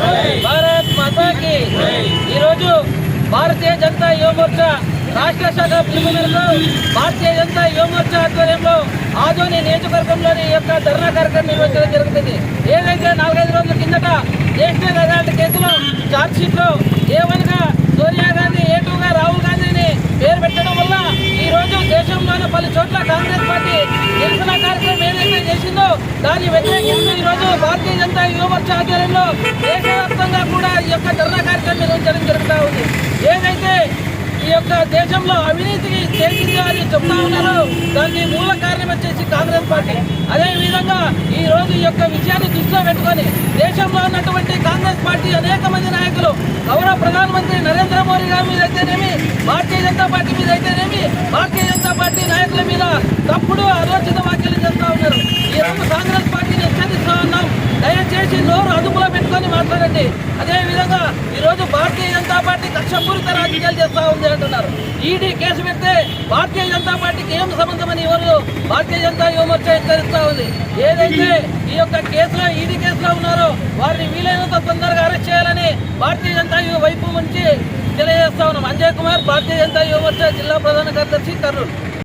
భారత్ మాతాకి ఈరోజు భారతీయ జనతా యువమోర్చా రాష్ట్ర శాఖ పిలుపు భారతీయ జనతా యువమోర్చా ఆధ్వర్యంలో ఆదోని నియోజకవర్గంలోని ఈ యొక్క ధర్నా కార్యక్రమం నిర్వహించడం జరుగుతుంది. ఏదైతే నాలుగైదు రోజుల కిందట నేషనల్ అదాలత్ కేసులో ఛార్జ్ ఏమనగా దాన్ని వ్యతిరేకిస్తూ ఈ రోజు భారతీయ జనతా యువమోర్చా ఆధ్వర్యంలో దేశవ్యాప్తంగా కూడా ఈ యొక్క ధర్నా కార్యక్రమం నిర్వహించడం జరుగుతూ ఉంది. ఏదైతే ఈ యొక్క దేశంలో అవినీతికి చేసింది అని చెప్తా ఉన్నారు దానికి మూల కారణం వచ్చేసి కాంగ్రెస్ పార్టీ. అదేవిధంగా ఈ రోజు ఈ యొక్క విషయాన్ని దృష్టిలో పెట్టుకొని దేశంలో ఉన్నటువంటి కాంగ్రెస్ పార్టీ అనేక మంది నాయకులు గౌరవ ప్రధానమంత్రి నరేంద్ర మోడీ గారి మీద అయితేనేమి భారతీయ జనతా పార్టీ మీద అయితేనేమి భారతీయ జనతా పార్టీ నాయకుల మీద తప్పుడు ఆలోచిత వ్యాఖ్యలు చేస్తా ఉన్నారు ఈ రోజు కాంగ్రెస్ పార్టీని హెచ్చరిస్తా ఉన్నాం దయచేసి నోరు అదుపులో పెట్టుకొని మాట్లాడండి. అదేవిధంగా ఈరోజు భారతీయ జనతా పార్టీ కక్షపూరిత రాజకీయాలు చేస్తా ఉంది అంటున్నారు. ఈడీ కేసు పెడితే భారతీయ జనతా పార్టీకి ఏం సంబంధమని ఎవరు భారతీయ జనతా యువమోర్చా హెచ్చరిస్తా ఉంది. ఏదైతే ఈ యొక్క కేసులో ఈడీ కేసులో ఉన్నారో వారిని వీలైనంత తొందరగా అరెస్ట్ చేయాలని భారతీయ జనతా యువ వైపు నుంచి తెలియజేస్తా ఉన్నాం. అంజయ్ కుమార్ భారతీయ జనతా యువమోర్చా జిల్లా ప్రధాన కార్యదర్శి కర్నూలు.